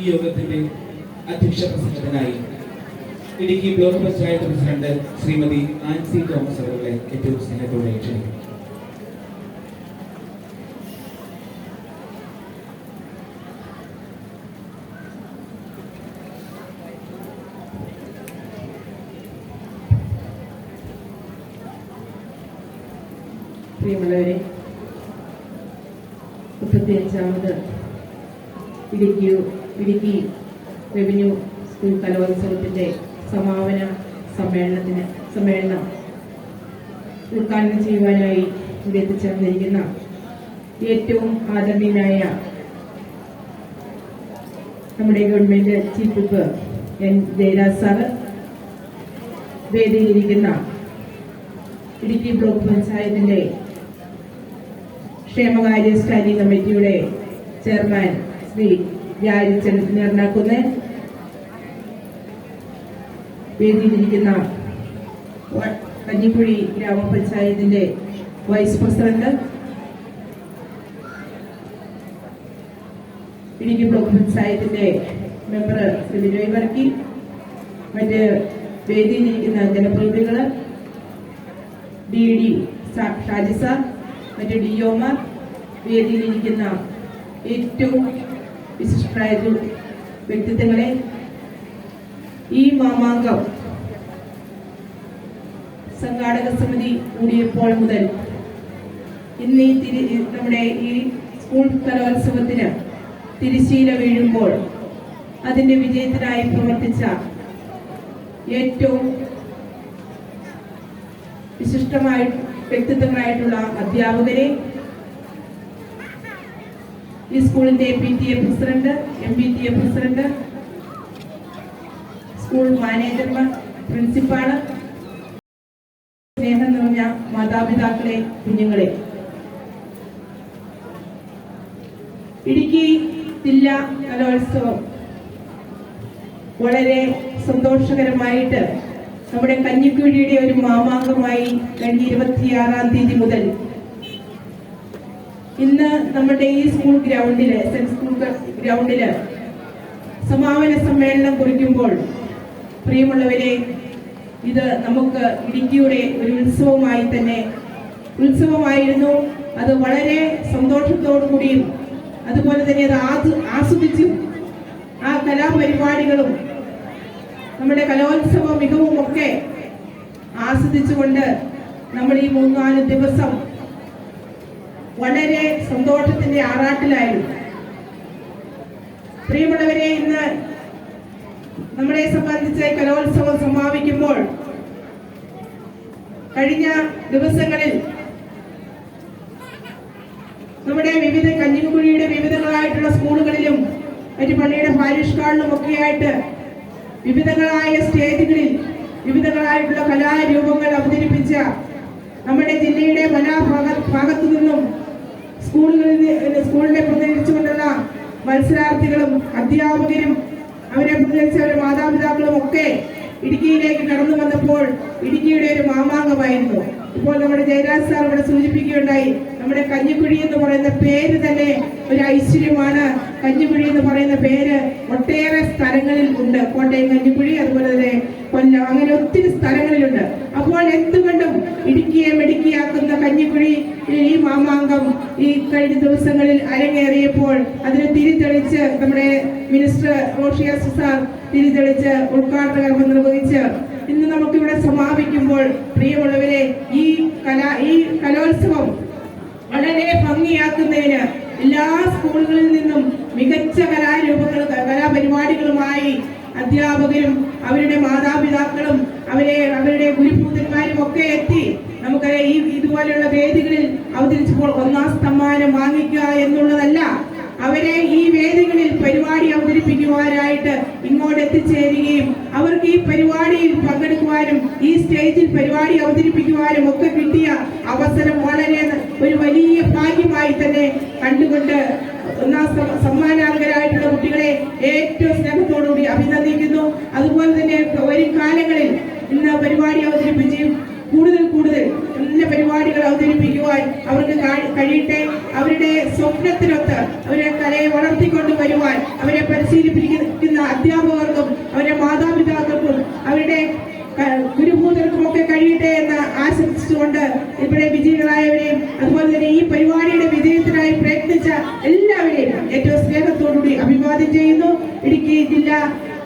ഈ യോഗത്തിന്റെ അധ്യക്ഷ പ്രസംഗത്തിനായി ഇടുക്കി ബ്ലോക്ക് പഞ്ചായത്ത് പ്രസിഡന്റ് ശ്രീമതി ആൻസി തോമസ് അവരുടെ ഏറ്റവും സ്നേഹത്തോടെ ക്ഷണിക്കുന്നു. പ്രിയമുള്ളവരെ മുപ്പത്തിയഞ്ചാമത് ഇടുക്കി ഇടുക്കി റവന്യൂ സ്കൂൾ കലോത്സവത്തിന്റെ സമാപന സമ്മേളനത്തിന് സമ്മേളനം ഉദ്ഘാടനം ചെയ്യുവാനായി ഇവിടെ എത്തിച്ചേർന്നിരിക്കുന്ന ഏറ്റവും ആദരണീയനായ നമ്മുടെ government chief whip N Jayaraj sir വേദിയിലിരിക്കുന്ന Idukki block പഞ്ചായത്തിന്റെ ക്ഷേമകാര്യ സ്റ്റാൻഡിംഗ് കമ്മിറ്റിയുടെ ചെയർമാൻ ശ്രീ രാജൻ നേർനാക്കുന്ന് വേദിയിലിരിക്കുന്ന കഞ്ഞിക്കുഴി ഗ്രാമപഞ്ചായത്തിന്റെ വൈസ് പ്രസിഡന്റ്. ഇടുക്കി ബ്ലോക്ക് പഞ്ചായത്തിന്റെ മെമ്പർ ശ്രീ വിനോയ് വർക്കി. മറ്റ് വേദിയിലിരിക്കുന്ന ജനപ്രതിനിധികൾ ഡി ഡി ഷാജി സാർ മറ്റ് ഡി ഒമാർ വേദിയിലിരിക്കുന്ന ഏറ്റവും വിശിഷ്ടരായ വ്യക്തിത്വങ്ങളെ ഈ മാമാങ്കം സംഘാടക സമിതി കൂടിയപ്പോൾ മുതൽ ഇന്ന് ഈ തിരി നമ്മുടെ ഈ സ്കൂൾ കലോത്സവത്തിന് തിരിശീല വീഴുമ്പോൾ അതിന്റെ വിജയത്തിനായി പ്രവർത്തിച്ച ഏറ്റവും വിശിഷ്ടമായ വ്യക്തിത്വങ്ങളായിട്ടുള്ള അധ്യാപകരെ ഈ സ്കൂളിന്റെ P T A president M P T A president school മാനേജർമാർ പ്രിൻസിപ്പാൾ സ്നേഹം നിറഞ്ഞ മാതാപിതാക്കളെ കുഞ്ഞുങ്ങളെ. ഇടുക്കി ജില്ലാ കലോത്സവം വളരെ സന്തോഷകരമായിട്ട് നമ്മുടെ കഞ്ഞിക്കുഴിയുടെ ഒരു മാമാങ്കമായി കഴിഞ്ഞ ഇരുപത്തിയാറാം തീയതി മുതൽ ഇന്ന് നമ്മുടെ ഈ സ്കൂൾ ഗ്രൗണ്ടിൽ സ്കൂൾ ഗ്രൗണ്ടിൽ സമാപന സമ്മേളനം കുറിക്കുമ്പോൾ പ്രിയമുള്ളവരെ ഇത് നമുക്ക് ഇടുക്കിയുടെ ഒരു ഉത്സവമായി തന്നെ ഉത്സവമായിരുന്നു. അത് വളരെ സന്തോഷത്തോടു കൂടിയും അതുപോലെ തന്നെ അത് ആ ആസ്വദിച്ചും ആ കലാപരിപാടികളും നമ്മുടെ കലോത്സവ മികവും ഒക്കെ ആസ്വദിച്ചുകൊണ്ട് നമ്മൾ ഈ മൂന്നാൽ ദിവസം വളരെ സന്തോഷത്തിന്റെ ആറാട്ടിലായിരുന്നു. പ്രിയമുള്ളവരെ ഇന്ന് നമ്മളെ സംബന്ധിച്ച് കലോത്സവം സമാപിക്കുമ്പോൾ കഴിഞ്ഞ ദിവസങ്ങളിൽ നമ്മുടെ വിവിധ കഞ്ഞിക്കുഴിയുടെ വിവിധങ്ങളായിട്ടുള്ള സ്കൂളുകളിലും മറ്റു പള്ളിയുടെ പാരിഷ്കാളിലും ഒക്കെയായിട്ട് വിവിധങ്ങളായ സ്റ്റേജുകളിൽ വിവിധങ്ങളായിട്ടുള്ള കലാരൂപങ്ങൾ അവതരിപ്പിച്ച നമ്മുടെ ജില്ലയുടെ പല ഭാഗ ഭാഗത്തു നിന്നും സ്കൂളുകളിൽ സ്കൂളിനെ പ്രതിനിധിച്ചുകൊണ്ടുള്ള മത്സരാർത്ഥികളും അധ്യാപകരും അവരെ പ്രതികരിച്ച അവരുടെ മാതാപിതാക്കളും ഒക്കെ ഇടുക്കിയിലേക്ക് കടന്നു വന്നപ്പോൾ ഇടുക്കിയുടെ ഒരു മാമാങ്കമായിരുന്നു. ഇപ്പോൾ നമ്മുടെ ജയരാജ് സാർ ഇവിടെ സൂചിപ്പിക്കുകയുണ്ടായി നമ്മുടെ കഞ്ഞിക്കുഴി എന്ന് പറയുന്ന പേര് തന്നെ ഒരു ഐശ്വര്യമാണ്. കഞ്ഞിക്കുഴി എന്ന് പറയുന്ന പേര് ഒട്ടേറെ സ്ഥലങ്ങളിൽ ഉണ്ട്. കോട്ടയം കഞ്ഞിക്കുഴി അതുപോലെ തന്നെ കൊല്ലം അങ്ങനെ ഒത്തിരി സ്ഥലങ്ങളിലുണ്ട്. അപ്പോൾ എന്തുകൊണ്ടും ഇടുക്കിയെ മെടുക്കിയാക്കുന്ന കഞ്ഞിക്കുഴി ഈ മാമാങ്കം ഈ കഴിഞ്ഞ ദിവസങ്ങളിൽ അരങ്ങേറിയപ്പോൾ അതിന് തിരിതെളിച്ച് നമ്മുടെ മിനിസ്റ്റർ റോഷിയാസ് സാർ തിരിതെളിച്ച് ഉദ്ഘാടന കർമ്മം നിർവഹിച്ച് ഇന്ന് നമുക്കിവിടെ സമാപിക്കുമ്പോൾ പ്രിയമുള്ളവരെ ഈ കലാ ഈ കലോത്സവം വളരെ ഭംഗിയാക്കുന്നതിന് എല്ലാ സ്കൂളുകളിൽ നിന്നും മികച്ച കലാരൂപങ്ങൾ കലാപരിപാടികളുമായി അധ്യാപകരും അവരുടെ മാതാപിതാക്കളും അവരെ അവരുടെ ഗുരുപൂതന്മാരും ഒക്കെ എത്തി. നമുക്ക് ഈ ഇതുപോലെയുള്ള വേദികളിൽ അവതരിച്ചപ്പോൾ ഒന്നാം സമ്മാനം വാങ്ങിക്കുക എന്നുള്ളതല്ല അവരെ ഈ വേദികളിൽ പരിപാടി അവതരിപ്പിക്കുവാനായിട്ട് ഇങ്ങോട്ട് എത്തിച്ചേരുകയും അവർക്ക് ഈ പരിപാടിയിൽ പങ്കെടുക്കുവാനും ഈ സ്റ്റേജിൽ പരിപാടി അവതരിപ്പിക്കുവാനും ഒക്കെ കിട്ടിയ അവസരം വളരെ ഒരു വലിയ ഭാഗ്യമായി തന്നെ കണ്ടുകൊണ്ട് ഒന്നാം സമ്മാനാർഹരായിട്ടുള്ള കുട്ടികളെ ഏറ്റവും സ്നേഹത്തോടുകൂടി അഭിനന്ദിക്കുന്നു. അതുപോലെ തന്നെ ഒരു കാലങ്ങളിൽ ഇന്ന് പരിപാടി അവതരിപ്പിച്ച് കൂടുതൽ കൂടുതൽ നല്ല പരിപാടികൾ അവതരിപ്പിക്കുവാൻ അവർക്ക് കഴിയട്ടെ. അവരുടെ സ്വപ്നത്തിനൊത്ത് അവരെ കലയെ വളർത്തിക്കൊണ്ട് വരും വരുവാൻ അവരെ പരിശീലിപ്പിക്കുന്ന അധ്യാപകർക്കും അവരുടെ മാതാപിതാക്കൾക്കും അവരുടെ ഗുരുഭൂതർക്കും ഒക്കെ കഴിയട്ടെ എന്ന് ആശംസിച്ചുകൊണ്ട് ഇവിടെ വിജയികളായവരെയും അതുപോലെ തന്നെ ഈ പരിപാടിയുടെ വിജയത്തിനായി പ്രയത്നിച്ച എല്ലാവരെയും ഏറ്റവും സ്നേഹത്തോടുകൂടി അഭിവാദ്യം ചെയ്യുന്നു ഇടുക്കി ജില്ലാ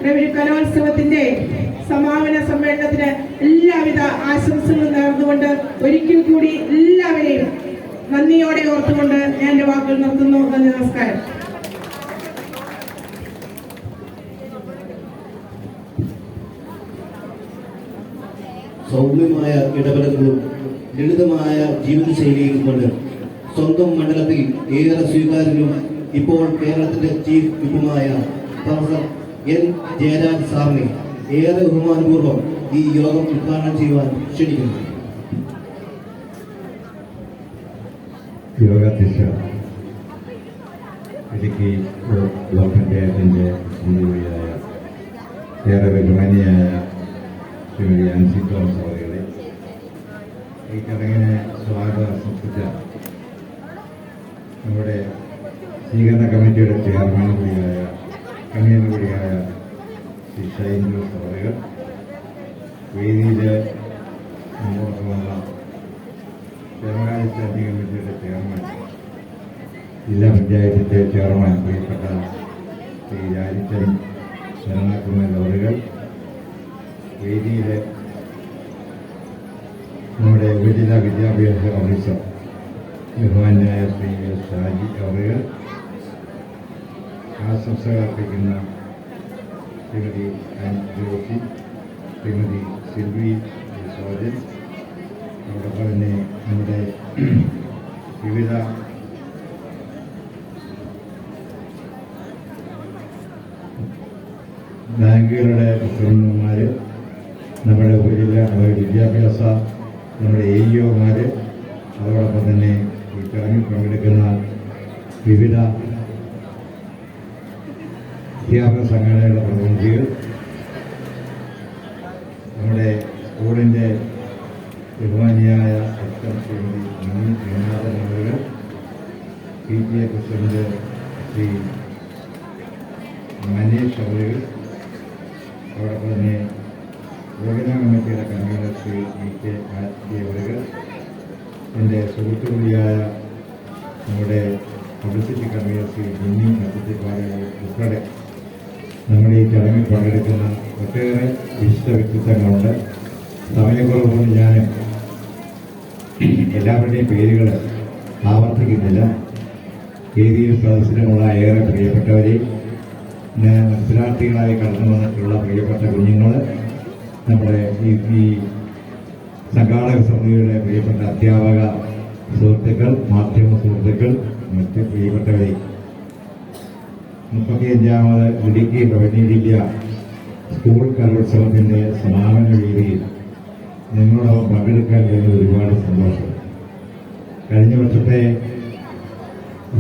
റവന്യൂ കലോത്സവത്തിന്റെ സമാപന സമ്മേളനത്തിന് എല്ലാവിധ ആശംസകളും നേർന്നുകൊണ്ട് ഒരിക്കൽ കൂടി എല്ലാവരെയും നന്ദിയോടെ ഓർത്തുകൊണ്ട് ഞാൻ എന്റെ വാക്കുകൾ നിർത്തുന്നു നന്ദി നമസ്കാരം സൗമ്യമായ ഇടപെടലുകളും ലളിതമായ ജീവിതശൈലിയും കൊണ്ട് സ്വന്തം മണ്ഡലത്തിൽ ഏറെ സ്വീകാര്യനും ഇപ്പോൾ കേരളത്തിന്റെ ചീഫ് വിപ്പുമായ പ്രൊഫസർ എൻ. ജയരാജ് സാറിനെ ഏറെ ബഹുമാനപൂർവം ഈ യോഗം ഉദ്ഘാടനം ചെയ്യുവാൻ ക്ഷണിക്കുന്നു. യോഗാധ്യക്ഷ ഇടുക്കി ബ്ലോക്ക് പഞ്ചായത്തിന്റെ ഏറെ ബഹുമാനിയായ ശ്രീമതി അൻസി തോമസ് അവരുടെ ഈ ചടങ്ങിനെ സ്വാഗതം ആശംസിച്ച നമ്മുടെ സ്വീകരണ കമ്മിറ്റിയുടെ ചെയർമാൻ കൂടിയായ കമ്മീഷണർ കൂടിയായ ശ്രീ ഷൈൻ ജോസ് വേദിയിലെ ക്ഷേമകാര്യ സ്റ്റാൻഡിംഗ് കമ്മിറ്റിയുടെ ചെയർമാൻ ജില്ലാ പഞ്ചായത്തിന്റെ ചെയർമാൻ പ്രിയപ്പെട്ട ശ്രീ രാജിച്ചൻ ശരണകുമാർ അവറുകൾ വേദിയിലെ നമ്മുടെ ഉപജില്ലാ വിദ്യാഭ്യാസ ഓഫീസർ ബഹുമാന്യായ ശ്രീ ഷാജി അവറുകൾ ആശംസകൾ അർപ്പിക്കുന്ന ശ്രീമതി ജോഷി ശ്രീമതി സിൽവി സോജൻ അതോടൊപ്പം തന്നെ നമ്മുടെ വിവിധ ബാങ്കുകളുടെ പ്രസിഡന്റുമാർ നമ്മുടെ ഉപജില്ല വിദ്യാഭ്യാസ നമ്മുടെ എ ഇഒമാര് അതോടൊപ്പം തന്നെ ഈ ചടങ്ങിൽ പങ്കെടുക്കുന്ന വിവിധ അധ്യാപക സംഘടനകളുടെ പ്രതിനിധികൾ നമ്മുടെ സ്കൂളിന്റെ ബഹുമാനിയായ H Shrimati Mani Sreenathan അവരുകൾ P T A president Shri Manesh അവരുകൾ അതോടൊപ്പം തന്നെ യോജന കമ്മിറ്റിയുടെ convener Shri V K Atti അവരുകൾ എന്റെ സുഹൃത്തു കൂടിയായ നമ്മുടെ പബ്ലിസിറ്റി കൺവീനർ ശ്രീ ബിന്നി ഉൾപ്പെടെ നമ്മുടെ ഈ ചടങ്ങിൽ പങ്കെടുക്കുന്ന ഒട്ടേറെ വിശിഷ്ട വ്യക്തിത്വങ്ങളുണ്ട്. സമയക്കുറവുകൊണ്ട് ഞാൻ എല്ലാവരുടെയും പേരുകൾ ആവർത്തിക്കുന്നില്ല. വേദിയിൽ സദസ്സിലുമുള്ള ഏറെ പ്രിയപ്പെട്ടവരെ മത്സരാർത്ഥികളായി കടന്നു വന്നിട്ടുള്ള പ്രിയപ്പെട്ട കുഞ്ഞുങ്ങൾ നമ്മുടെ ഈ സംഘാടക സമിതിയുടെ പ്രിയപ്പെട്ട അധ്യാപക സുഹൃത്തുക്കൾ മാധ്യമ സുഹൃത്തുക്കൾ മറ്റ് പ്രിയപ്പെട്ടവരെ മുപ്പത്തിയഞ്ചാമത് ഇടുക്കി റവന്യൂ ജില്ല സ്കൂൾ കലോത്സവത്തിന്റെ സമാപന വേദിയിൽ നിങ്ങളോടൊപ്പം പങ്കെടുക്കാൻ കഴിഞ്ഞ ഒരുപാട് സന്തോഷം. കഴിഞ്ഞ വർഷത്തെ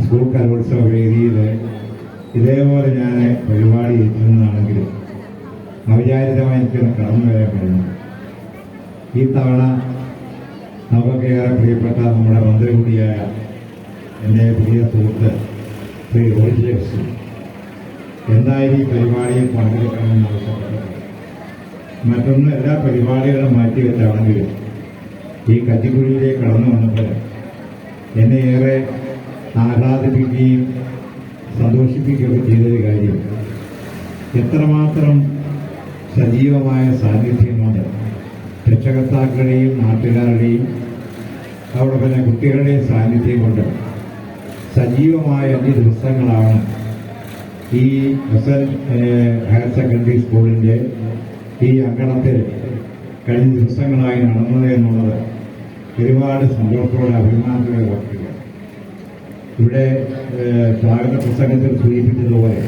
സ്കൂൾ കലോത്സവ വേദിയിൽ ഇതേപോലെ ഞാൻ പരിപാടി ഇരുന്നതാണെങ്കിലും അവിചാരിതമായി എനിക്കൊന്ന് കടന്നു വരാൻ കഴിഞ്ഞു. ഈ തവണ നമുക്കേറെ പ്രിയപ്പെട്ട നമ്മുടെ മന്ത്രി കൂടിയായ എന്റെ പ്രിയ സുഹൃത്ത് ശ്രീ റോഹിത് കൃഷ്ണൻ എന്തായാലും ഈ പരിപാടിയിൽ പങ്കെടുക്കണമെന്ന് ആവശ്യപ്പെട്ടത് മറ്റൊന്ന് എല്ലാ പരിപാടികളും മാറ്റിവെച്ചാണെങ്കിലും ഈ കച്ചിക്കുഴിയിലേക്ക് കടന്നു വന്നപ്പോൾ എന്നെ ഏറെ ആഹ്ലാദിപ്പിക്കുകയും സന്തോഷിപ്പിക്കുകയൊക്കെ ചെയ്തൊരു കാര്യം. എത്രമാത്രം സജീവമായ സാന്നിധ്യമാണ് രക്ഷകർത്താക്കളുടെയും നാട്ടുകാരുടെയും അതോടൊപ്പം തന്നെ കുട്ടികളുടെയും സാന്നിധ്യം കൊണ്ട് സജീവമായ അഞ്ച് ദിവസങ്ങളാണ് ഈ എസ് എൽ ഹയർ സെക്കൻഡറി സ്കൂളിന്റെ ഈ അങ്കണത്തിൽ കഴിഞ്ഞ ദിവസങ്ങളായി നടന്നത് എന്നുള്ളത് ഒരുപാട് സന്തോഷത്തോടെ അഭിമാനത്തോടെ ഓർക്കുക. ഇവിടെ സ്വാഗത പ്രസംഗത്തിൽ സൂചിപ്പിച്ചതുപോലെ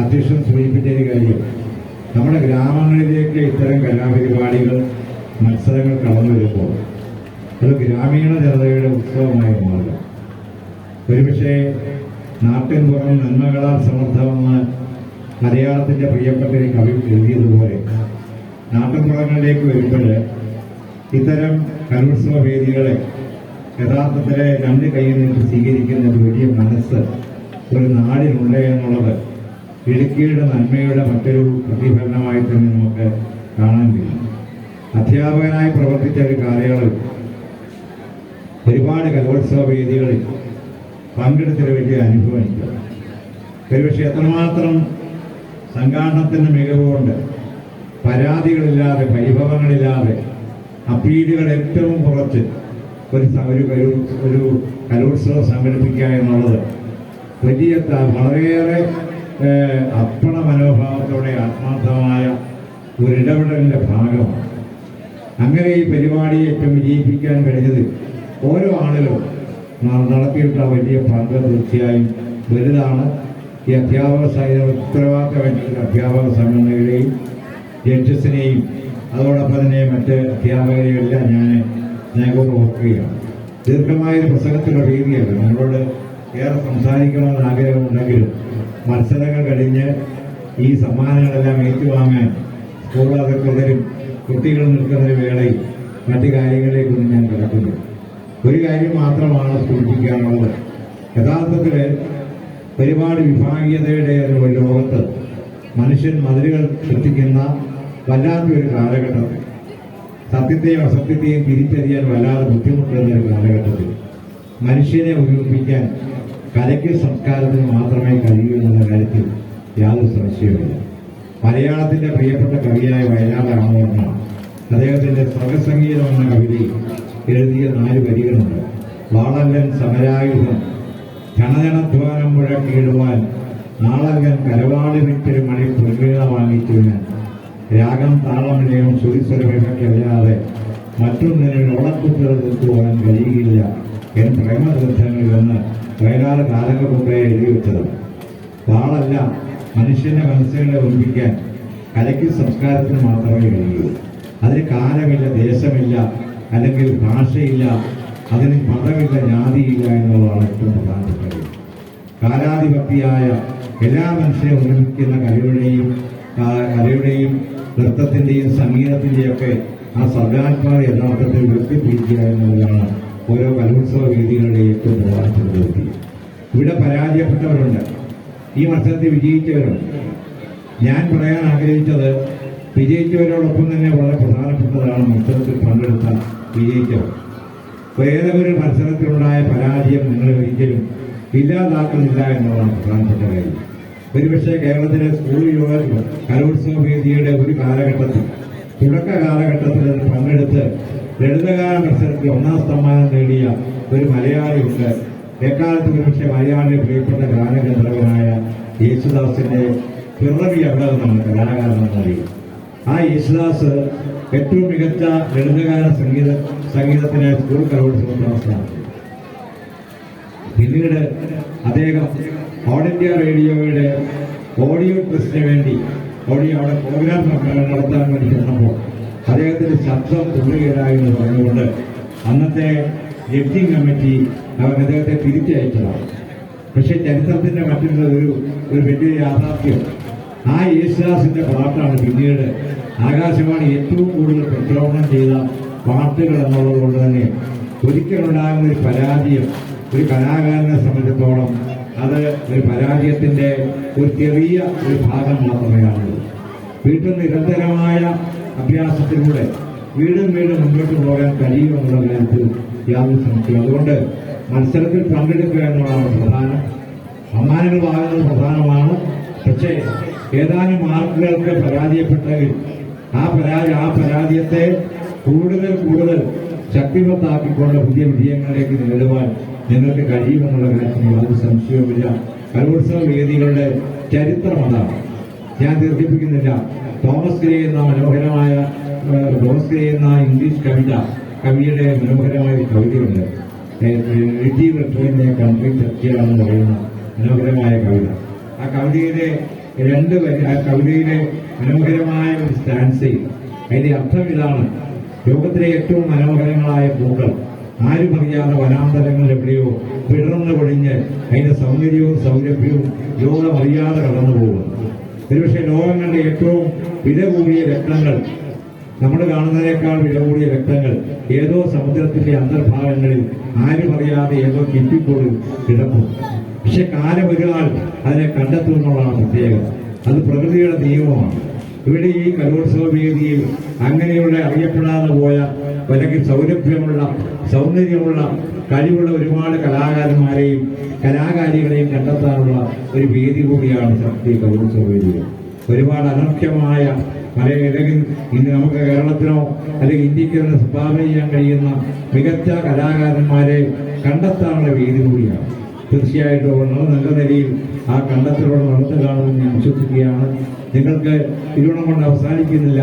അധ്യക്ഷൻ സൂചിപ്പിച്ചൊരു കാര്യം നമ്മുടെ ഗ്രാമങ്ങളിലേക്ക് ഇത്തരം കലാപരിപാടികൾ മത്സരങ്ങൾ കടന്നു വരുമ്പോൾ അത് ഗ്രാമീണ ജനതയുടെ ഉത്സവമായി മാറുക. ഒരുപക്ഷെ നാട്ടിൻ പുറം നന്മകളാൽ സമർത്ഥമെന്ന് മലയാളത്തിന്റെ പ്രിയപ്പെട്ട കവി എഴുതിയതുപോലെ നാട്ടിൻപുറങ്ങളിലേക്ക് വരുമ്പോൾ ഇത്തരം കലോത്സവ വേദികളെ യഥാർത്ഥത്തിലെ രണ്ട് കൈ നിന്ന് സ്വീകരിക്കുന്ന ഒരു വലിയ മനസ്സ് ഒരു നാടിനുണ്ട് എന്നുള്ളത് ഇടുക്കിയുടെ നന്മയുടെ മറ്റൊരു പ്രതിഫലനമായി തന്നെ നമുക്ക് കാണാൻ കഴിയും. അധ്യാപകനായി പ്രവർത്തിച്ച ഒരു കാലയളവിൽ ഒരുപാട് കലോത്സവ വേദികളിൽ പങ്കെടുത്തൊരു വലിയ അനുഭവം എനിക്ക്. ഒരുപക്ഷെ എത്രമാത്രം സംഘാടനത്തിന്റെ മികവുകൊണ്ട് പരാതികളില്ലാതെ വൈഭവങ്ങളില്ലാതെ അപ്പീലുകൾ ഏറ്റവും കുറച്ച് ഒരു ഒരു ഒരു കലോത്സവം സംഘടിപ്പിക്കുക എന്നുള്ളത് വലിയ വളരെയേറെ അർപ്പണ മനോഭാവത്തോടെ ആത്മാർത്ഥമായ ഒരു ഭാഗമാണ്. അങ്ങനെ ഈ പരിപാടിയെ ഏറ്റവും വിജയിപ്പിക്കാൻ കഴിഞ്ഞത് ഓരോ ആളുകളും നടത്തിയിട്ടുള്ള വലിയ പങ്ക് തീർച്ചയായും വലുതാണ്. ഈ അധ്യാപക സംഘ വേണ്ടിയിട്ട് അധ്യാപക സംഘടനകളെയും ജഡ്ജസിനെയും അതോടൊപ്പം തന്നെ മറ്റ് അധ്യാപകരെയും എല്ലാം ഞാൻ സ്നേഹപൂർവം ഓർക്കുകയാണ്. ദീർഘമായ ഒരു പ്രസംഗത്തിലുള്ള രീതിയല്ല. നിങ്ങളോട് ഏറെ സംസാരിക്കണമെന്ന് ആഗ്രഹമുണ്ടെങ്കിലും മത്സരങ്ങൾ കഴിഞ്ഞ് ഈ സമ്മാനങ്ങളെല്ലാം ഏറ്റുവാങ്ങാൻ സ്കൂൾ അധികൃതരും കുട്ടികൾ നിൽക്കുന്ന വേളയിൽ മറ്റു കാര്യങ്ങളിലേക്കൊന്നും ഞാൻ കിടക്കുന്നു ഒരു കാര്യം മാത്രമാണ് സൂചിപ്പിക്കാനുള്ളത്. യഥാർത്ഥത്തിൽ ഒരുപാട് വിഭാഗീയതയുടെ ഒരു ലോകത്ത് മനുഷ്യൻ മതിലുകൾ സൃഷ്ടിക്കുന്ന വല്ലാത്തൊരു കാലഘട്ടത്തിൽ സത്യത്തെയും അസത്യത്തെയും തിരിച്ചറിയാൻ വല്ലാതെ ബുദ്ധിമുട്ടുന്ന ഒരു കാലഘട്ടത്തിൽ മനുഷ്യനെ ഒരുമിപ്പിക്കാൻ കലയ്ക്ക് സംസ്കാരത്തിന് മാത്രമേ കഴിയൂ എന്നുള്ള കാര്യത്തിൽ യാതൊരു സംശയവുമില്ല. മലയാളത്തിന്റെ പ്രിയപ്പെട്ട കവിയായ വയലാർ രാമവർമ്മ അദ്ദേഹത്തിന്റെ സർഗസംഗീതം എന്ന കവിതയിൽ എഴുതിയ നാല് വരികളുണ്ട്. വാളല്ലൻ സമരായുധം ക്ഷണജനധ്വാനം മുഴക്കിയിടുവാൻ നാളകൻ കരവാളി വിറ്റൊരു മണി പൊൻവീണ വാങ്ങിച്ചു രാഗം താളമിനെയും സുരിസ്വരമേഖ കഴിയാതെ മറ്റൊന്നിനും ഓളക്കുത്തൽ നിൽക്കുവാൻ കഴിയുകയില്ല. എൻ പ്രേമഗ്രന്ഥങ്ങളിൽ വന്ന് വയലാറ് കാലങ്ങൾ മുമ്പേ എഴുതി വെച്ചത് വാളല്ല മനുഷ്യന്റെ മനസ്സുകളെ ഒന്നിപ്പിക്കാൻ കലയ്ക്ക് സംസ്കാരത്തിന് മാത്രമേ കഴിയൂ. അതിന് കാലമില്ല ദേശമില്ല അല്ലെങ്കിൽ ഭാഷയില്ല അതിന് മതമില്ല ജാതിയില്ല എന്നുള്ളതാണ് ഏറ്റവും പ്രധാനപ്പെട്ട കാര്യം. കാലാധിപത്യായ എല്ലാ മനുഷ്യരെ ഒരുമിക്കുന്ന കലയുടെയും കലയുടെയും നൃത്തത്തിന്റെയും സംഗീതത്തിന്റെയും ഒക്കെ ആ സർഗാത്മക യഥാർത്ഥത്തിൽ വൃത്തിപ്പിടിക്കുക എന്നുള്ളതാണ് ഓരോ കലോത്സവ വേദികളുടെയും ഏറ്റവും പ്രധാനപ്പെട്ട വ്യക്തി ഇവിടെ പരാജയപ്പെട്ടവരുണ്ട്. ഈ മത്സരത്തിൽ വിജയിച്ചവരുണ്ട്. ഞാൻ പറയാൻ ആഗ്രഹിച്ചത് വിജയിച്ചവരോടൊപ്പം തന്നെ വളരെ പ്രധാനപ്പെട്ടതാണ് മത്സരത്തിൽ പങ്കെടുത്ത വിജയിച്ചവർ. ഏതൊരു മത്സരത്തിലുണ്ടായ പരാജയം നിങ്ങൾ ഒരിക്കലും ഇല്ലാതാക്കുന്നില്ല എന്നുള്ളതാണ് പ്രധാനപ്പെട്ട കാര്യം. ഒരുപക്ഷെ കേരളത്തിലെ സ്കൂൾ യുവ കലോത്സവ വേദിയുടെ ഒരു കാലഘട്ടത്തിൽ തുടക്ക കാലഘട്ടത്തിൽ പങ്കെടുത്ത് ലളിതഗാന മത്സരത്തിൽ ഒന്നാം സമ്മാനം നേടിയ ഒരു മലയാളിയുണ്ട്. എക്കാലത്ത് ഒരുപക്ഷെ മലയാളിയെ പ്രിയപ്പെട്ട ഗാനഗന്ധർവനായ യേശുദാസിന്റെ പിറവി അവിടെ നിന്നാണ് കലാകാരൻ എന്നറിയും ആ യേശുദാസ് ഏറ്റവും മികച്ച ലളിതകാല സംഗീത സംഗീതത്തിന് സ്കൂൾ കലോത്സവം നടത്തി പിന്നീട് അദ്ദേഹം ഓൾ ഇന്ത്യ റേഡിയോയുടെ ഓഡിയോ ട്രസ്റ്റിന് വേണ്ടി ഓഡിയോ അവിടെ പ്രോഗ്രാം നടത്താൻ വേണ്ടി ചെന്നപ്പോൾ അദ്ദേഹത്തിന്റെ ശബ്ദം തുള്ളുകയിലായി എന്ന് പറഞ്ഞുകൊണ്ട് അന്നത്തെ ജഡ്ജിങ് കമ്മിറ്റി അവർ അദ്ദേഹത്തെ തിരിച്ചയച്ചതാണ്. പക്ഷെ ചരിത്രത്തിന്റെ മറ്റൊരു ഒരു ഒരു വലിയ യാഥാർത്ഥ്യം ആ യേശുദാസിന്റെ പാട്ടാണ് പിന്നീട് ആകാശവാണി ഏറ്റവും കൂടുതൽ പ്രക്ഷോഭണം ചെയ്ത പാട്ടുകൾ എന്നുള്ളത് കൊണ്ട് തന്നെ ഒരിക്കലുണ്ടാകുന്ന ഒരു പരാജയം ഒരു കലാകാരനെ സംബന്ധിച്ചിടത്തോളം അത് ഒരു പരാജയത്തിന്റെ ഒരു ചെറിയ ഒരു ഭാഗം മാത്രമേ ആണുള്ളൂ വീട്ടിൽ നിരന്തരമായ അഭ്യാസത്തിലൂടെ വീണ്ടും വീണ്ടും മുന്നോട്ട് പോകാൻ കഴിയുമെന്നുള്ള കാര്യത്തിൽ യാതൊരു സംശയം അതുകൊണ്ട് മത്സരത്തിൽ പങ്കെടുക്കുക എന്നുള്ളതാണ് പ്രധാനം. സമ്മാനങ്ങൾ വാങ്ങുന്നത് പ്രധാനമാണ്. പക്ഷേ ഏതാനും മാർക്കുകൾക്ക് പരാജയപ്പെട്ടെങ്കിൽ ആ പരാജയ ആ പരാജയത്തെ കൂടുതൽ കൂടുതൽ ശക്തിമത്താക്കിക്കൊണ്ട് പുതിയ വിജയങ്ങളിലേക്ക് നേടുവാൻ നിങ്ങൾക്ക് കഴിയുമെന്നുള്ള കാര്യത്തിൽ യാതൊരു സംശയവുമില്ല. കലോത്സവ വേദികളുടെ ചരിത്രം അതാണ്. ഞാൻ ദീർഘിപ്പിക്കുന്നില്ല. തോമസ് ഗ്രേ എന്ന മനോഹരമായ തോമസ് ഗ്രേ എന്ന ഇംഗ്ലീഷ് കവിത കവിയുടെ മനോഹരമായ കവിതയുണ്ട്. കൺട്രി ചർച്ചയാണെന്ന് പറയുന്ന മനോഹരമായ കവിത. ആ കവിതയിലെ രണ്ട് ആ കവിതയിലെ മനോഹരമായ ഒരു സ്റ്റാൻസയിൽ അതിന്റെ അർത്ഥം ഇതാണ്. ലോകത്തിലെ ഏറ്റവും മനോഹരങ്ങളായ പൂക്കൾ ആരും അറിയാതെ വനാന്തരങ്ങളിൽ എവിടെയോ വിടർന്നു പൊഴിഞ്ഞ് അതിന്റെ സൗന്ദര്യവും സൗരഭ്യവും ലോകം അറിയാതെ കടന്നു പോകുന്നു ഒരുപക്ഷെ ലോകങ്ങളുടെ ഏറ്റവും വില കൂടിയ രത്നങ്ങൾ നമ്മൾ കാണുന്നതിനേക്കാൾ വില കൂടിയ രക്തങ്ങൾ ഏതോ സമുദ്രത്തിന്റെ അന്തർഭാഗങ്ങളിൽ ആരും അറിയാതെ ഏതോ കിറ്റിക്കോട് കിടക്കും പക്ഷെ കാലം ഒരാൾ അതിനെ കണ്ടെത്തുമെന്നുള്ളതാണ് പ്രത്യേകത. അത് പ്രകൃതിയുടെ നിയമമാണ്. ഇവിടെ ഈ കലോത്സവ വേദിയിൽ അങ്ങനെയുള്ള അറിയപ്പെടാതെ പോയ അല്ലെങ്കിൽ സൗരഭ്യമുള്ള സൗന്ദര്യമുള്ള കഴിവുള്ള ഒരുപാട് കലാകാരന്മാരെയും കലാകാരികളെയും കണ്ടെത്താനുള്ള ഒരു വേദി കൂടിയാണ് ശക്തി കലോത്സവ വേദികൾ. ഒരുപാട് അനർഹ്യമായ പല അല്ലെങ്കിൽ ഇന്ന് നമുക്ക് കേരളത്തിനോ അല്ലെങ്കിൽ ഇന്ത്യയ്ക്ക് തന്നെ സംഭാവന ചെയ്യാൻ കഴിയുന്ന മികച്ച കലാകാരന്മാരെ കണ്ടെത്താനുള്ള വേദി കൂടിയാണ്. തീർച്ചയായിട്ടും നല്ല നിലയിൽ ആ കണ്ടെത്തലോടെ നടന്നു കാണുമെന്ന് ഞാൻ വിശ്വസിക്കുകയാണ്. നിങ്ങൾക്ക് തിരുവോണം കൊണ്ട് അവസാനിക്കുന്നില്ല.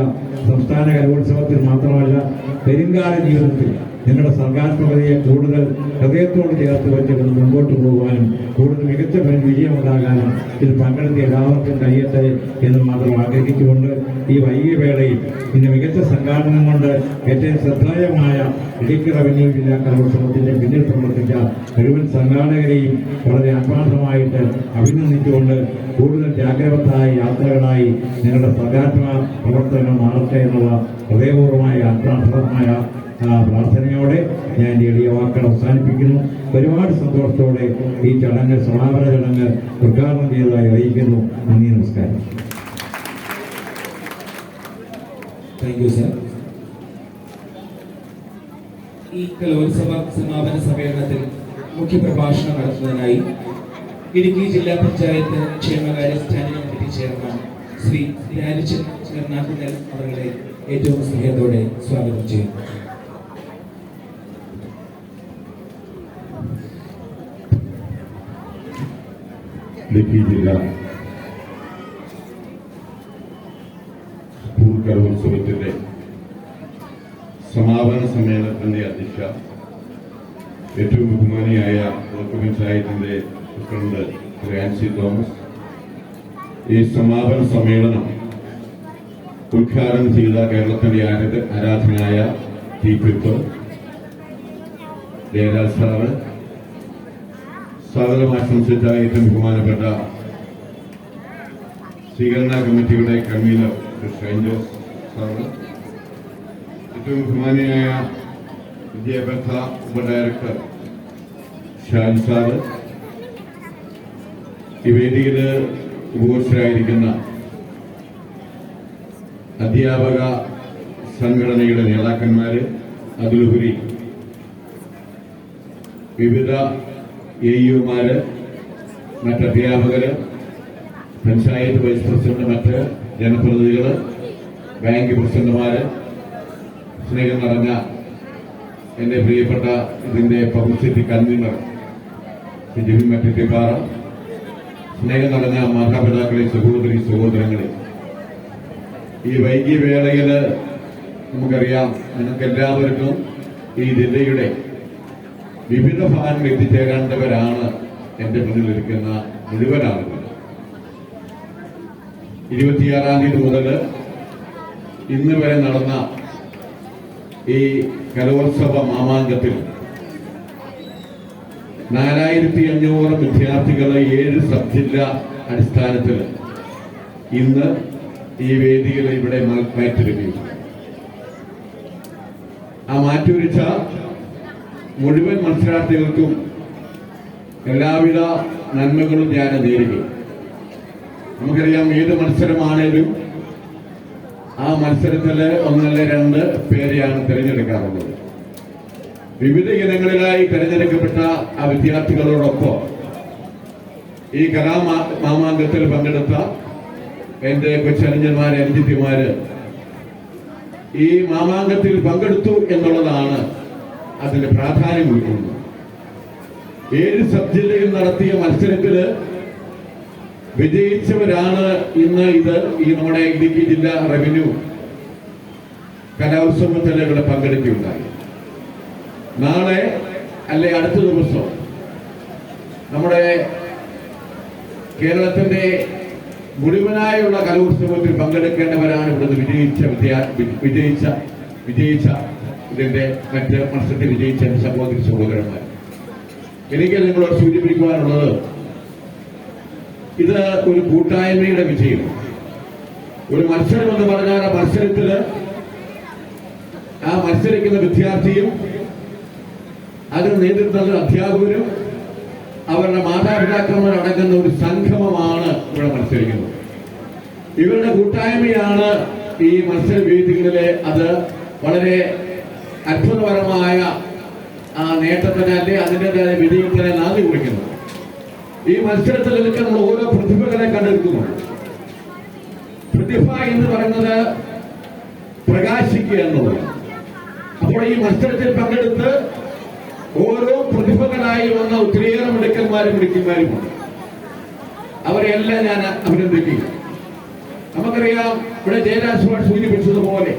സംസ്ഥാന കലോത്സവത്തിൽ മാത്രമല്ല പെരുങ്കാല ജീവിതത്തിൽ നിങ്ങളുടെ സർഗാത്മകതയെ കൂടുതൽ ഹൃദയത്തോട് ചേർത്ത് വെച്ച് മുമ്പോട്ട് പോകുവാനും കൂടുതൽ മികച്ച വിജയമുണ്ടാകാനും ഇത് പങ്കെടുത്ത എല്ലാവർക്കും കഴിയട്ടെ എന്ന് മാത്രം ആഗ്രഹിച്ചുകൊണ്ട് ഈ വൈകിയ വേളയിൽ ഇന്ന് മികച്ച സംഘാടനം കൊണ്ട് ഏറ്റവും ശ്രദ്ധേയമായ ഇടുക്കി റവന്യൂ ജില്ലാ കലോത്സവത്തിന്റെ പിന്നിൽ പ്രവർത്തിച്ച മുഴുവൻ സംഘാടകരെയും വളരെ ആത്മാർത്ഥമായിട്ട് അഭിനന്ദിച്ചുകൊണ്ട് കൂടുതൽ ജാഗ്രതമായ യാത്രകളായി നിങ്ങളുടെ സർഗാത്മക പ്രവർത്തനങ്ങൾ മാറട്ടെ എന്നുള്ള ഹൃദയപൂർവമായ ആത്മാർത്ഥമായ ആ പ്രാർത്ഥനയോടെ ഞാൻ എന്റെ എളിയ വാക്കുകൾ അവസാനിപ്പിക്കുന്നു. ഒരുപാട് സന്തോഷത്തോടെ ഈ ചടങ്ങ് സമാപന ചടങ്ങ് ഉദ്ഘാടനം ചെയ്തതായി അറിയിക്കുന്നു. നന്ദി നമസ്കാരം. താങ്ക് യു സർ ഈ കലോത്സവ സമാപന സമ്മേളനത്തിൽ മുഖ്യപ്രഭാഷണം നടത്തുന്നതിനായി ഇടുക്കി ജില്ലാ പഞ്ചായത്ത് ക്ഷേമകാര്യ standing committee chairman Shri Rajan Ernakulam അവരുടെ ഏറ്റവും സ്നേഹത്തോടെ സ്വാഗതം ചെയ്യുന്നു. ഇടുക്കി ജില്ല സ്കൂൾ കലോത്സവത്തിന്റെ സമാപന സമ്മേളനത്തിന്റെ അധ്യക്ഷ ഏറ്റവും ബഹുമാനിയായ ബ്ലോക്ക് പഞ്ചായത്തിന്റെ പ്രസിഡന്റ് ഫ്രാൻസി തോമസ്. ഈ സമാപന സമ്മേളനം ഉദ്ഘാടനം ചെയ്ത കേരളത്തിന്റെ ആരാധ- ആരാധനായ ടി പിപ്പ് ജയരാജ് സാറ് സ്വാഗതം ആശംസിച്ച ഏറ്റവും ബഹുമാനപ്പെട്ട സ്വീകരണ കമ്മിറ്റിയുടെ കൺവീനർ ഷൈൻ ജോസ് സാറ്. ഏറ്റവും ബഹുമാനിയായ വിദ്യാഭ്യാസ ഉപഡയറക്ടർ ഷാൻ സാറ്. ഈ വേദിയിൽ ഉപഭോക്തരായിരിക്കുന്ന അധ്യാപക സംഘടനയുടെ നേതാക്കന്മാര് അതിലുപരി വിവിധ എ യുമാര് മറ്റ് അധ്യാപകര് പഞ്ചായത്ത് വൈസ് പ്രസിഡന്റ് മറ്റ് ജനപ്രതിനിധികൾ ബാങ്ക് പ്രസിഡന്റുമാര് സ്നേഹം നിറഞ്ഞ എന്റെ പ്രിയപ്പെട്ട ഇതിന്റെ പബ്ലിസിറ്റി കൺവീനർ ജിബിൻ മറ്റിപ്പാറ സ്നേഹം നിറഞ്ഞ മാതാപിതാക്കളെ സഹോദരി സഹോദരങ്ങളെ. ഈ വൈകിയ വേളയിൽ നമുക്കറിയാം നിങ്ങൾക്ക് എല്ലാവർക്കും ഈ ജില്ലയുടെ വിവിധ ഭാഗങ്ങൾ എത്തിച്ചേരേണ്ടവരാണ് എന്റെ മുന്നിലിരിക്കുന്ന മുഴുവൻ ആളുകൾ ഇരുപത്തിയാറാം തീയതി മുതൽ ഇന്ന് വരെ നടന്ന ഈ കലോത്സവ മാമാങ്കത്തിൽ നാലായിരത്തി അഞ്ഞൂറ് വിദ്യാർത്ഥികളെ ഏഴ് സബ് ജില്ല അടിസ്ഥാനത്തിൽ ഇന്ന് ഈ വേദിയിൽ ഇവിടെ മാറ്റിരിക്കുന്നു ആ മാറ്റിവരിച്ച മുഴുവൻ മത്സരാർത്ഥികൾക്കും എല്ലാവിധ നന്മകളും ഞാൻ നേരുകയും. നമുക്കറിയാം ഏത് മത്സരമാണേലും ആ മത്സരത്തിൽ ഒന്നല്ല രണ്ട് പേരെയാണ് തിരഞ്ഞെടുക്കാറുള്ളത്. വിവിധ ഇനങ്ങളിലായി തിരഞ്ഞെടുക്കപ്പെട്ട ആ വിദ്യാർത്ഥികളോടൊപ്പം ഈ കലാ മാമാങ്കത്തിൽ പങ്കെടുത്ത എന്റെ കൊച്ചനുജന്മാർ അനുജിത്തിമാര് ഈ മാമാങ്കത്തിൽ പങ്കെടുത്തു എന്നുള്ളതാണ് അതിന്റെ പ്രാധാന്യം ഉൾക്കൊള്ളുന്നു ഏഴ് സബ് ജില്ലയിൽ നടത്തിയ മത്സരത്തിൽ വിജയിച്ചവരാണ് ഇന്ന് ഇത് ഈ നമ്മുടെ ഇടുക്കി ജില്ലാ റവന്യൂ കലോത്സവത്തിൽ ഇവിടെ പങ്കെടുക്കുകയുണ്ടായി. നാളെ അല്ലെ അടുത്ത ദിവസം നമ്മുടെ കേരളത്തിന്റെ മുഴുവനായുള്ള കലോത്സവത്തിൽ പങ്കെടുക്കേണ്ടവരാണ് ഇവിടുന്ന് വിജയിച്ച വിജയിച്ച വിജയിച്ച ഇതിന്റെ മറ്റ് മത്സരത്തിൽ വിജയിച്ച എന്റെ സഹോദരി സഹോദരന്മാർ. എനിക്ക് നിങ്ങളോട് സൂചിപ്പിക്കുവാനുള്ളത് ഇത് ഒരു കൂട്ടായ്മയുടെ വിജയം. ഒരു മത്സരം എന്ന് പറഞ്ഞാൽ ആ മത്സരത്തിൽ ആ മത്സരിക്കുന്ന വിദ്യാർത്ഥിയും അതിന് നേതൃത്വം നൽകുന്ന അധ്യാപകരും അവരുടെ മാതാപിതാക്കന്മാരടങ്ങുന്ന ഒരു സംഗമമാണ് ഇവിടെ മത്സരിക്കുന്നത്. ഇവരുടെ കൂട്ടായ്മയാണ് ഈ മത്സര വേദികളിലെ അത് വളരെ അത്ഭുതപരമായ ആ നേട്ടത്തിന് അല്ലെ അതിന്റെതായ വിജയത്തിനെ നാന്ദി കുറിക്കുന്നത് ഈ മത്സരത്തിലൊക്കെ നമ്മൾ ഓരോ പ്രതിഭകളെ കണ്ടെടുക്കുന്നു പ്രതിഭ എന്ന് പറയുന്നത് പ്രകാശിക്കുക എന്നുള്ളത്. അപ്പോൾ ഈ മത്സരത്തിൽ പങ്കെടുത്ത് ഓരോ പ്രതിഭകളായി വന്ന ഒത്തിരിയേറെ മിടുക്കന്മാരും മിടുക്കന്മാരുമുണ്ട് അവരെല്ലാം ഞാൻ അഭിനന്ദിക്കുക നമുക്കറിയാം ഇവിടെ ജയരാജ് സൂചിപ്പിച്ചതുപോലെ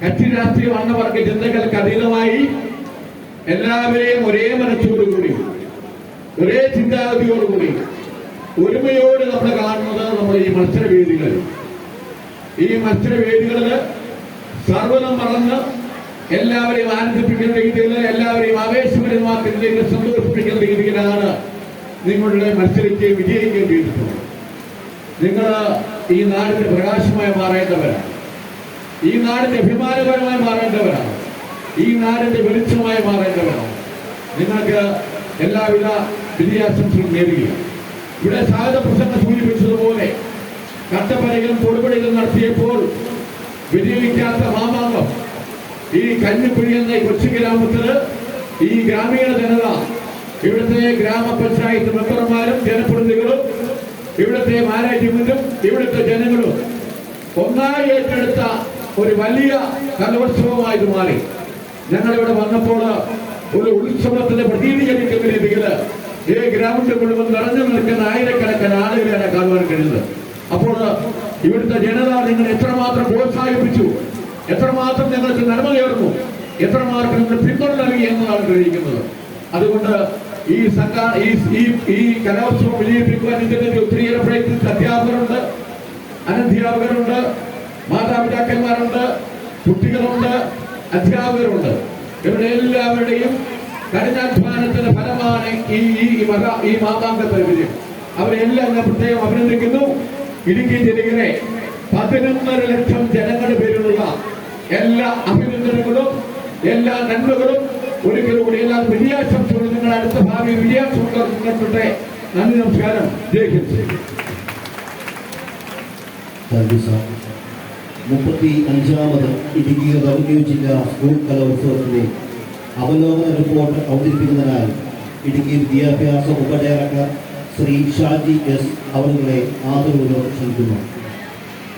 കക്ഷി രാഷ്ട്രീയ വർണവർഗ ചിന്തകൾക്ക് അതീതമായി എല്ലാവരെയും ഒരേ മനസ്സോടുകൂടി ഒരേ ചിന്താഗതിയോടുകൂടി ഒരുമയോട് നമ്മൾ കാണുന്നത് നമ്മൾ ഈ മത്സരവേദികളിൽ ഈ മത്സരവേദികളിൽ സർവതം മറന്ന് എല്ലാവരെയും ആനന്ദിപ്പിക്കുന്ന രീതിയിൽ എല്ലാവരെയും ആവേശപരമാക്കുന്ന രീതിയിൽ സന്തോഷിപ്പിക്കുന്ന രീതിയിലാണ് നിങ്ങളുടെ മത്സരത്തെ വിജയിക്കേണ്ടിയിട്ടുള്ളത് നിങ്ങൾ ഈ നാടിന്റെ പ്രകാശമായി മാറേണ്ടവരാണ്. ഈ നാടിന്റെ അഭിമാനപരമായി മാറേണ്ടവരാണ്. ഈ നാടിന്റെ വെളിച്ചമായി മാറേണ്ടവരാണ്. നിങ്ങൾക്ക് എല്ലാവിധ വിദ്യാശംസകളും നേടുക ഇവിടെ സാഗത പ്രസംഗം സൂചിപ്പിച്ചതുപോലെ കട്ടപ്പനയിലും തൊടുപുഴയിലും നടത്തിയപ്പോൾ വിജയിക്കാത്ത മാമാങ്കം ഈ കഞ്ഞിപ്പുഴി എന്ന കൊച്ചു ഗ്രാമത്തിൽ ഈ ഗ്രാമീണ ജനത ഇവിടുത്തെ ഗ്രാമപഞ്ചായത്ത് മെമ്പർമാരും ജനപ്രതിനിധികളും ഇവിടുത്തെ മാനേജ്മെന്റും ഇവിടുത്തെ ജനങ്ങളും ഒന്നായി ഏറ്റെടുത്ത ഒരു വലിയ കലോത്സവമായി ഇത് മാറി. ഞങ്ങൾ ഇവിടെ വന്നപ്പോൾ ഒരു ഉത്സവത്തിന്റെ പ്രതീതികരിക്കുന്ന രീതിയിൽ ഈ ഗ്രാമത്തിൽ മുഴുവൻ നിറഞ്ഞു നിൽക്കുന്ന ആയിരക്കണക്കിന് ആളുകളെയാണ് കാണുവാൻ കഴിയുന്നത് അപ്പോൾ ഇവിടുത്തെ ജനത നിങ്ങൾ എത്രമാത്രം പ്രോത്സാഹിപ്പിച്ചു? എത്രമാത്രം ഞങ്ങൾക്ക് നന്മ നേർന്നു എത്രമാത്രം നിങ്ങൾ പിന്തുണ നൽകി എന്നതാണ് കഴിയിക്കുന്നത് അതുകൊണ്ട് ഈ സർക്കാർ ഈ ഈ കലോത്സവം വിജയിപ്പിക്കുവാൻ ഇതിനെതിരെ ഒത്തിരിയേറെ പ്രയത്നിച്ച അധ്യാപകരുണ്ട്. അനധ്യാപകരുണ്ട്. മാതാപിതാക്കന്മാരുണ്ട് കുട്ടികളുണ്ട് അധ്യാപകരുണ്ട്. ഇവരുടെ എല്ലാവരുടെയും കഠിനാധ്വാനത്തിന്റെ ഫലമാണ് ഈ ഈ ഈ മത ഈ മാതാങ്കത്തിന് വിജയം അവരെല്ലാം ഞാൻ പ്രത്യേകം അഭിനന്ദിക്കുന്നു. ഇടുക്കി ജില്ലയിലെ പതിനൊന്നര ലക്ഷം ജനങ്ങളുടെ പേരിലുള്ള എല്ലാ അഭിനന്ദനങ്ങളും എല്ലാ നന്മകളും. ഒരിക്കലും കൂടി എല്ലാ വിജയാശംസകളും നിങ്ങൾ അടുത്ത ഭാവി വിജയാശംസകൾ നന്ദി നമസ്കാരം. Jai Hind. Thank you sir. മുപ്പത്തി അഞ്ചാമത് ഇടുക്കി റവന്യൂ ജില്ലാ സ്കൂൾ കലോത്സവത്തിന്റെ അവലോകന റിപ്പോർട്ട് അവതരിപ്പിക്കുന്നതിനാൽ ഇടുക്കി വിദ്യാഭ്യാസ ഉപഡയറക്ടർ ശ്രീ ഷാജി എസ് അവരുടെ ആദരവുകൾ ക്ഷണിക്കുന്നു.